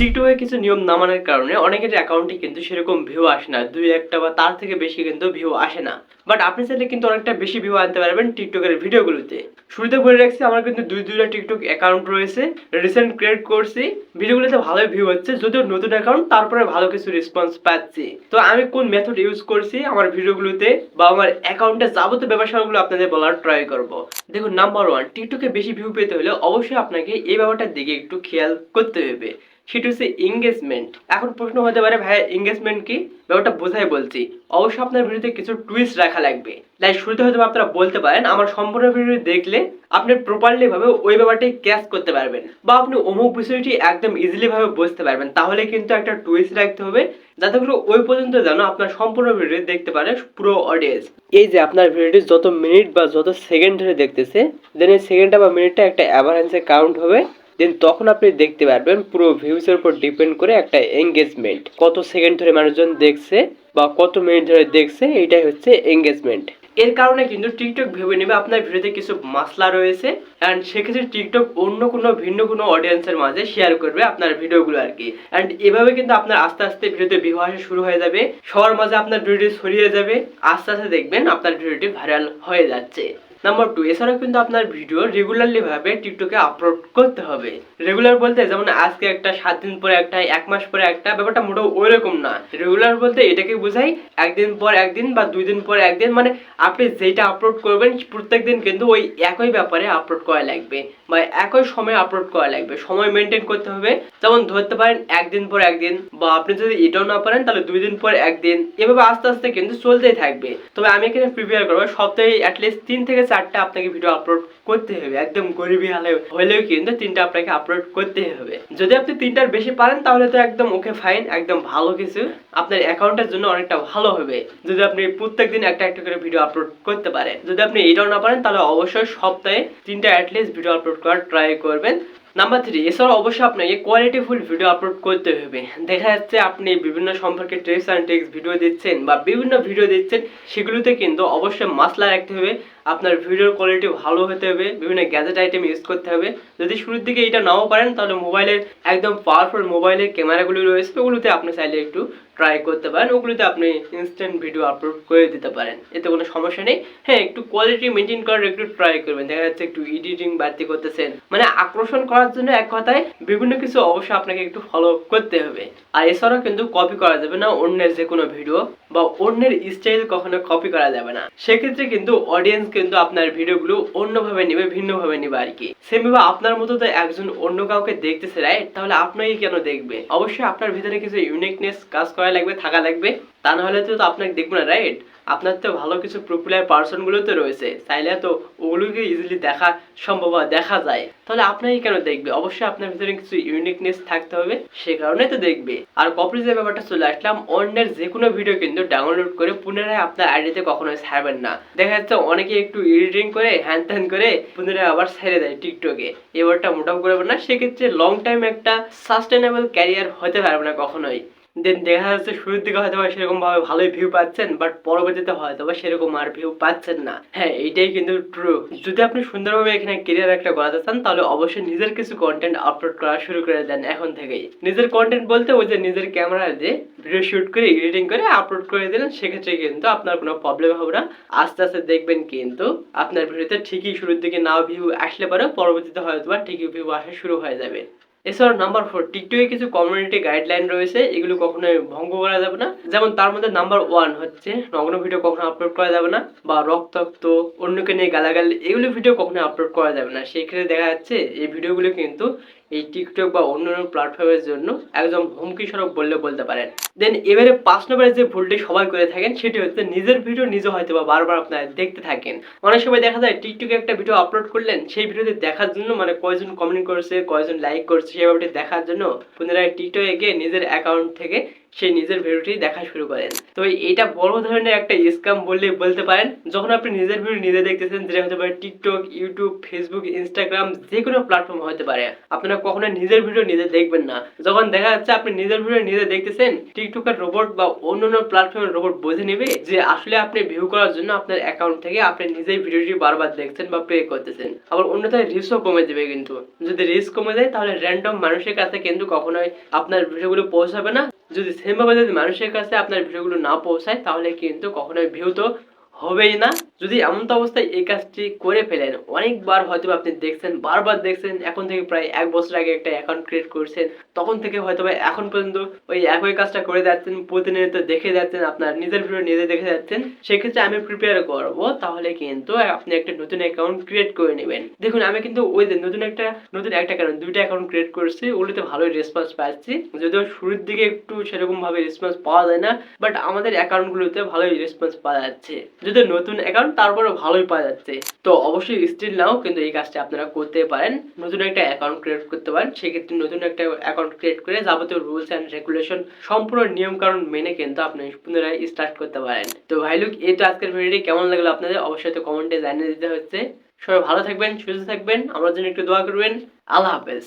টিকটকে কিছু নিয়ম না মানার কারণে অনেকের অ্যাকাউন্টে কিন্তু সেরকম ভিউ আসে না। দুই একটা বা তার থেকে বেশি কিন্তু ভিউ আসে না। বাট আপনি চাইলে কিন্তু অনেকটা বেশি ভিউ আনতে পারবেন টিকটকের ভিডিওগুলোতে। শুরুতে বলে রাখছি, আমার কিন্তু দুই দুইটা টিকটক অ্যাকাউন্ট রয়েছে। রিসেন্ট ক্রিয়েট করছি। ভিডিওগুলোতে ভালোই ভিউ হচ্ছে, যদিও নতুন অ্যাকাউন্ট তারপরে ভালো কিছু রেসপন্স পাচ্ছি। তো আমি কোন মেথড ইউজ করছি আমার ভিডিওগুলোতে বা আমার অ্যাকাউন্টে যাবতীয় ব্যবসাগুলো আপনাদের বলার ট্রাই করব। দেখুন নাম্বার ওয়ান টিকটকে বেশি ভিউ পেতে হলে অবশ্যই আপনাকে এই ব্যাপারটার দিকে একটু খেয়াল করতে হবে। সেটা হচ্ছে এঙ্গেজমেন্ট এখন প্রশ্ন হতে পারে, ভাইয়া এঙ্গেজমেন্ট কি? ব্যাপারটা বোঝাই বলছি। অবশ্যই আপনার ভিডিওতে কিছু টুইস্ট রাখা লাগবে। লাইক শুরুতে হয়তো আপনারা বলতে পারেন, আমার সম্পূর্ণ ভিডিও দেখলে আপনি প্রপারলি ভাবে ওই ব্যাপারটি ক্যাচ করতে পারবেন বা আপনি অমুক বিষয়টি একদম ইজিলি ভাবে বুঝতে পারবেন। তাহলে কিন্তু একটা টুইস্ট রাখতে হবে, যাতে করে ওই পর্যন্ত যেন আপনার সম্পূর্ণ ভিডিও দেখতে পারে পুরো অডিয়েন্স এই যে আপনার ভিডিওটি যত মিনিট বা যত সেকেন্ড ধরে দেখতেছে দেন এই সেকেন্ডটা বা মিনিটটা একটা অ্যাভারেন্সে কাউন্ট হবে। দেন তখন আপনি দেখতে পারবেন পুরো ভিউসের উপর ডিপেন্ড করে একটা এঙ্গেজমেন্ট কত সেকেন্ড ধরে মানুষজন দেখছে বা কত মিনিট ধরে দেখছে এইটাই হচ্ছে এঙ্গেজমেন্ট এর কারণে কিন্তু টিকটক ভেবে নেবে আপনার ভিডিওতে কিছু মাসলা রয়েছে। অ্যান্ড সেক্ষেত্রে টিকটক অন্য কোনো ভিন্ন কোনো অডিয়েন্সের মাঝে শেয়ার করবে আপনার ভিডিওগুলো আর কি। অ্যান্ড এভাবে কিন্তু আপনার আস্তে আস্তে ভিডিওতে ভিউ আসা শুরু হয়ে যাবে। সবার মাঝে আপনার ভিডিওটি ছড়িয়ে যাবে। আস্তে আস্তে দেখবেন আপনার ভিডিওটি ভাইরাল হয়ে যাচ্ছে। নাম্বার টু এছাড়াও কিন্তু আপনার ভিডিও রেগুলারলি ভাবে টিকটকে আপলোড করতে হবে। রেগুলার বলতে যেমন আজকে একটা, সাত দিন পরে একটা, এক মাস পরে একটা, ব্যাপারটা মোটেও ওই রকম না। রেগুলার বলতে এটাকে বোঝাই, একদিন পর একদিন বা দুই দিন পর একদিন মানে আপনি যেটা আপলোড করবেন প্রত্যেক দিন কিন্তু ওই একই ব্যাপারে আপলোড করা লাগবে বা একই সময় আপলোড করা লাগবে। সময় মেনটেন করতে হবে। যেমন ধরতে পারেন, একদিন পর একদিন বা আপনি যদি এটাও না পারেন, তাহলে দুই দিন পর একদিন। এভাবে আস্তে আস্তে কিন্তু চলতেই থাকবে। তবে আমি এখানে প্রিপেয়ার করব সপ্তাহে অ্যাটলিস্ট তিন থেকে চারটা আপনাকে ভিডিও আপলোড করতে হবে। একদম গরিবি হালে হলেও কিন্তু তিনটা আপনাকে আপলোড করতে হবে। যদি আপনি তিনটার বেশি পারেন, তাহলে তো একদম ওকে ফাইন একদম ভালো কিছু। আপনার অ্যাকাউন্টের জন্য অনেকটা ভালো হবে। যদি আপনি প্রত্যেকদিন একটা একটা করে ভিডিও আপলোড করতে পারেন। যদি আপনি এটাও না পারেন, তাহলে অবশ্যই সপ্তাহে তিনটা অ্যাটলিস্ট ভিডিও আপলোড করার ট্রাই করবেন। নাম্বার থ্রি এছাড়াও অবশ্যই আপনাকে কোয়ালিটিফুল ভিডিও আপলোড করতে হবে। দেখা যাচ্ছে আপনি বিভিন্ন সম্পর্কে ট্রিপস অ্যান্ড ট্রিক্স ভিডিও দিচ্ছেন বা বিভিন্ন ভিডিও দিচ্ছেন, সেগুলোতে কিন্তু অবশ্যই মাসলা রাখতে হবে। আপনার ভিডিওর কোয়ালিটি ভালো হতে হবে, বিভিন্ন গ্যাজেট আইটেম ইউজ করতে হবে। যদি শুরুর দিকে এটা নাও পারেন, তাহলে মোবাইলের একদম পাওয়ারফুল মোবাইলের ক্যামেরাগুলো রয়েছে, ওগুলোতে আপনি চাইলে একটু ট্রাই করতে পারেন, ওগুলোতে আপনি ইনস্ট্যান্ট ভিডিও আপলোড করে দিতে পারেন। এতে কোনো সমস্যা নেই। হ্যাঁ একটু কোয়ালিটি মেনটেন করার একটু ট্রাই করবেন। দেখা যাচ্ছে একটু এডিটিং বাড়তি করতেছেন। মানে আকর্ষণ করার জন্য এক কথায় বিভিন্ন কিছু অবশ্যই আপনাকে একটু ফলো করতে হবে। আর এছাড়াও কিন্তু কপি করা যাবে না অন্যের যে কোনো ভিডিও বা অন্যের স্টাইল কখনো কপি করা যাবে না। সেক্ষেত্রে কিন্তু অডিয়েন্স কিন্তু আপনার ভিডিওগুলো অন্যভাবে নেবে, ভিন্নভাবে নেবে আর কি। সেমভাবে আপনার মতো তো একজন অন্য কাউকে দেখতেছে রাইট তাহলে আপনাকে কেন দেখবে? অবশ্যই আপনার ভিতরে কিছু ইউনিকনেস কাজ করা লাগবে, থাকা লাগবে। তা না হলে তো আপনাকে দেখব না রাইট আপনার তো ভালো কিছু পপুলার পার্সনগুলো তো রয়েছে চাইলে তো ওগুলোকে ইজিলি দেখা সম্ভব দেখা যায়। তাহলে আপনাকে কেন দেখবে? অবশ্যই আপনার ভিতরে কিছু ইউনিকনেস থাকতে হবে, সে কারণে তো দেখবে। আর কপি যে ব্যাপারটা চলে আসলাম, অন্যের যে কোনো ভিডিও কিন্তু ডাউনলোড করে পুনরায় আপনার আইডিতে কখনোই ছাড়বেন না। দেখা যাচ্ছে অনেকে একটু এডিটিং করে হ্যান ত্যান করে পুনরায় আবার ছেড়ে দেয় টিকটকে এবারটা মোটাম করবে না, সেক্ষেত্রে লং টাইম একটা সাস্টেনেবল ক্যারিয়ার হতে পারবে না কখনোই। দেন দেখা যাচ্ছে শুরুর দিকে হয়তো সেরকম ভাবে ভালোই ভিউ পাচ্ছেন বাট পরবর্তীতে হয়তো বা সেরকম আর ভিউ পাচ্ছেন না। হ্যাঁ এইটাই কিন্তু ট্রু যদি আপনি সুন্দরভাবে এখানে কেরিয়ার একটা গড়াতে চান, তাহলে অবশ্যই নিজের কিছু কন্টেন্ট আপলোড করা শুরু করে দেন এখন থেকেই। নিজের কন্টেন্ট বলতে ওই যে নিজের ক্যামেরা দিয়ে ভিডিও শুট করে এডিটিং করে আপলোড করে দিলেন, সেক্ষেত্রে কিন্তু আপনার কোনো প্রবলেম হবে না। আস্তে আস্তে দেখবেন কিন্তু আপনার ভিডিওতে ঠিকই শুরুর দিকে নাও ভিউ আসলে পারে পরবর্তীতে হয়তো বা ঠিকই ভিউ আসা শুরু হয়ে যাবে। এছাড়াও নাম্বার ফোর টিকটকে কিছু কমিউনিটি গাইডলাইন রয়েছে, এগুলো কখনো ভঙ্গ করা যাবে না। যেমন তার মধ্যে নাম্বার ওয়ান হচ্ছে, নগ্ন ভিডিও কখনো আপলোড করা যাবে না, বা রক্তাক্ত, অন্যকে নিয়ে গালাগালি, এগুলো ভিডিও কখনো আপলোড করা যাবে না। সেক্ষেত্রে দেখা যাচ্ছে, এই ভিডিওগুলো কিন্তু এই টিকটক বা অন্যান্য প্ল্যাটফর্মের জন্য একদম হুমকি স্বরূপ বললে বলতে পারেন। দেন এবারে পাঁচ নম্বরে যে ভুলটি সবাই করে থাকেন, সেটি হচ্ছে নিজের ভিডিও নিজে হয়তো বা বারবার আপনারা দেখতে থাকেন। অনেক সময় দেখা যায় টিকটকে একটা ভিডিও আপলোড করলেন, সেই ভিডিওতে দেখার জন্য মানে কয়জন কমেন্ট করেছে, কয়জন লাইক করছে, সেই দেখার জন্য পুনরায় টিকটকে গিয়ে নিজের অ্যাকাউন্ট থেকে সে নিজের ভিডিওটি দেখা শুরু করেন। তো এটা বড় ধরনের একটা স্ক্যাম বললে বলতে পারেন, যখন আপনি নিজের ভিডিও নিজে দেখতেছেন, যেটা হতে পারে টিকটক ইউটিউব ফেসবুক ইনস্টাগ্রাম যে কোনো প্ল্যাটফর্ম হতে পারে। আপনারা কখনো নিজের ভিডিও নিজে দেখবেন না। যখন দেখা যাচ্ছে আপনি নিজের ভিডিও নিজে দেখতেছেন টিকটকের রোবট বা অন্যান্য প্ল্যাটফর্মের রোবট বুঝে নেবে যে আসলে আপনি ভিউ করার জন্য আপনার অ্যাকাউন্ট থেকে আপনি নিজেই ভিডিওটি বারবার দেখছেন বা প্লে করতেছেন। আবার অন্যথায় রিস্কও কমে যাবে কিন্তু। যদি রিস্ক কমে যায়, তাহলে র্যান্ডম মানুষের কাছে কিন্তু কখনোই আপনার ভিডিওগুলো পৌঁছাবে না। যদি সেমভাবে যদি মানুষের কাছে আপনার ভিডিওগুলো না পৌঁছায়, তাহলে কিন্তু কখনোই ভিউ তো হবেই না। যদি এমন তো অবস্থায় এই কাজটি করে ফেলেন, অনেকবার হয়তো আপনি দেখছেন, বারবার দেখছেন, এখন থেকে প্রায় এক বছর আগে একটা অ্যাকাউন্ট ক্রিয়েট করছেন, তখন থেকে হয়তো এখন পর্যন্ত ওই একই কাজটা করে যাচ্ছেন, প্রতিনিয়ত দেখে যাচ্ছেন, আপনার নিজের ভিডিও নিজে দেখে যাচ্ছেন, সেক্ষেত্রে আমি প্রিপেয়ার করব, তাহলে কিন্তু আপনি একটা নতুন অ্যাকাউন্ট ক্রিয়েট করে নেবেন। দেখুন, আমি কিন্তু ওই যে নতুন একটা নতুন একটা অ্যাকাউন্ট দুইটা অ্যাকাউন্ট ক্রিয়েট করছি, ওগুলোতে ভালোই রেসপন্স পাচ্ছি, যদিও শুরুর দিকে একটু সেরকম ভাবে রেসপন্স পাওয়া যায় না বাট আমাদের অ্যাকাউন্টগুলোতে ভালোই রেসপন্স পাওয়া যাচ্ছে। যদিও নতুন অ্যাকাউন্ট তারপরে ভালোই পাওয়া যাচ্ছে। তো অবশ্যই স্টিল নাও, কিন্তু এই কাজটা আপনারা করতে পারেন। নতুন একটা অ্যাকাউন্ট ক্রিয়েট করতে পারেন। সেক্ষেত্রে নতুন একটা অ্যাকাউন্ট ক্রিয়েট করে যাবতীয় রুলস অ্যান্ড রেগুলেশন সম্পূর্ণ নিয়ম কারণ মেনে কিন্তু আপনি পুনরায় স্টার্ট করতে পারেন। তো ভাই লোক এই তো আজকের ভিডিওটি কেমন লাগল আপনাদের? অবশ্যই তো কমেন্টে জানিয়ে দিতে হচ্ছে। সবাই ভালো থাকবেন, সুস্থ থাকবেন। আমার জন্য একটু দোয়া করবেন। আল্লাহ হাফেজ।